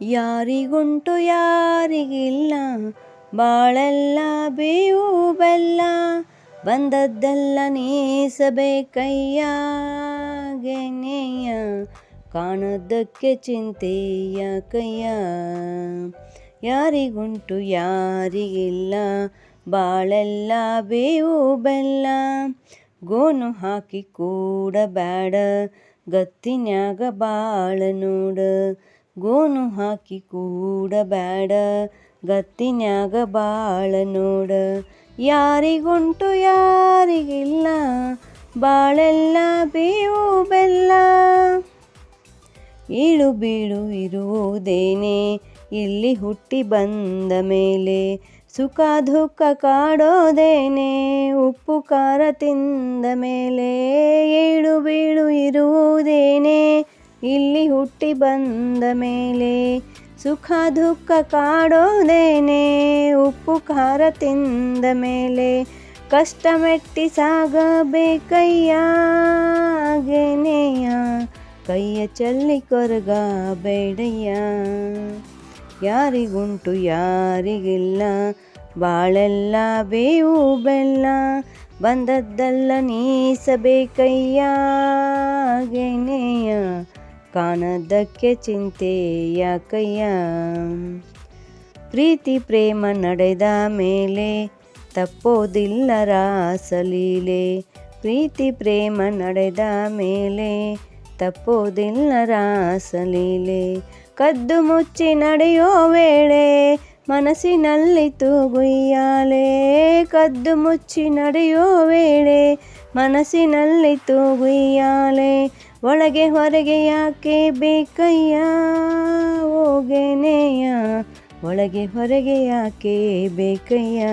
ಯಾರಿಗುಂಟು ಯಾರಿಗಿಲ್ಲ, ಬಾಳೆಲ್ಲ ಬೇವು ಬೆಲ್ಲ ಬಂದದ್ದೆಲ್ಲ ನೀಸಬೇಕಯ್ಯಾಗೆನೆಯ ಕಾಣದ್ದಕ್ಕೆ ಚಿಂತೆಯ ಕಯ್ಯ. ಯಾರಿಗುಂಟು ಯಾರಿಗಿಲ್ಲ, ಬಾಳೆಲ್ಲ ಬೇವು ಬೆಲ್ಲ ಗೋನು ಹಾಕಿ ಕೂಡಬ್ಯಾಡ ಗತ್ತಿನ್ಯಾಗ ಬಾಳ ನೋಡ ಗೋನು ಹಾಕಿ ಕೂಡಬೇಡ, ಗತ್ತಿನ್ಯಾಗ ಬಾಳ ನೋಡ. ಯಾರಿಗುಂಟು ಯಾರಿಗಿಲ್ಲ, ಬಾಳೆಲ್ಲ ಬೇವು ಬೆಲ್ಲ. ಏಳು ಬೀಳು ಇರುವುದೇನೆ, ಇಲ್ಲಿ ಹುಟ್ಟಿ ಬಂದ ಮೇಲೆ ಸುಖ ದುಃಖ ಕಾಡೋದೇನೆ, ಉಪ್ಪು ಖಾರ ತಿಂದ ಮೇಲೆ ಏಳು ಬೀಳು ಇರುವುದೇನೆ. ಇಲ್ಲಿ ಹುಟ್ಟಿ ಬಂದ ಮೇಲೆ ಸುಖ ದುಃಖ ಕಾಡೋದೇನೆ. ಉಪ್ಪು ಖಾರ ತಿಂದ ಮೇಲೆ ಕಷ್ಟ ಮೆಟ್ಟಿ ಸಾಗಬೇಕಯ್ಯ ಗೆನೆಯ ಕೈಯ ಚಲ್ಲಿ ಕೊರಗ ಬೇಡಯ್ಯ ಯಾರಿಗುಂಟು ಯಾರಿಗಿಲ್ಲ, ಬಾಳೆಲ್ಲ ಬೇವು ಬೆಲ್ಲ, ಬಂದದ್ದೆಲ್ಲ ನೀಸಬೇಕಯ್ಯ ಗೆನೆಯ ಕಾಣದಕ್ಕೆ ಚಿಂತೆಯ ಕೈಯ. ಪ್ರೀತಿ ಪ್ರೇಮ ನಡೆದ ಮೇಲೆ ತಪ್ಪೋದಿಲ್ಲ ರಾಸಲೀಲೆ. ಪ್ರೀತಿ ಪ್ರೇಮ ನಡೆದ ಮೇಲೆ ತಪ್ಪೋದಿಲ್ಲ ರಾಸಲೀಲೆ. ಕದ್ದು ಮುಚ್ಚಿ ನಡೆಯೋ ವೇಳೆ ಮನಸ್ಸಿನಲ್ಲಿ ತೂಗುಯ್ಯಾಲೆ. ಕದ್ದು ಮುಚ್ಚಿ ನಡೆಯೋ ವೇಳೆ ಮನಸ್ಸಿನಲ್ಲಿ ತೂಗುಯ್ಯಾಲೆ ಒಳಗೆ ಹೊರಗೆ ಯಾಕೆ ಬೇಕಯ್ಯ? ಹೋಗೆನೆಯ? ಒಳಗೆ ಹೊರಗೆ ಯಾಕೆ ಬೇಕಯ್ಯ?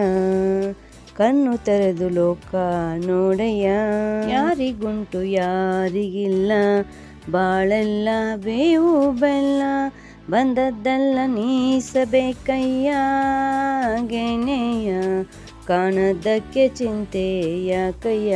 ಕಣ್ಣು ತೆರೆದು ಲೋಕ ನೋಡಯ್ಯ. ಯಾರಿಗುಂಟು ಯಾರಿಗಿಲ್ಲ? ಬಾಳೆಲ್ಲ ಬೇವು ಬೆಲ್ಲ, ಬಂದದ್ದೆಲ್ಲ ನೀಸಬೇಕಯ್ಯ. ಗೆನೆಯ ಕಾಣದಕ್ಕೆ ಚಿಂತೆಯ ಕೈಯ.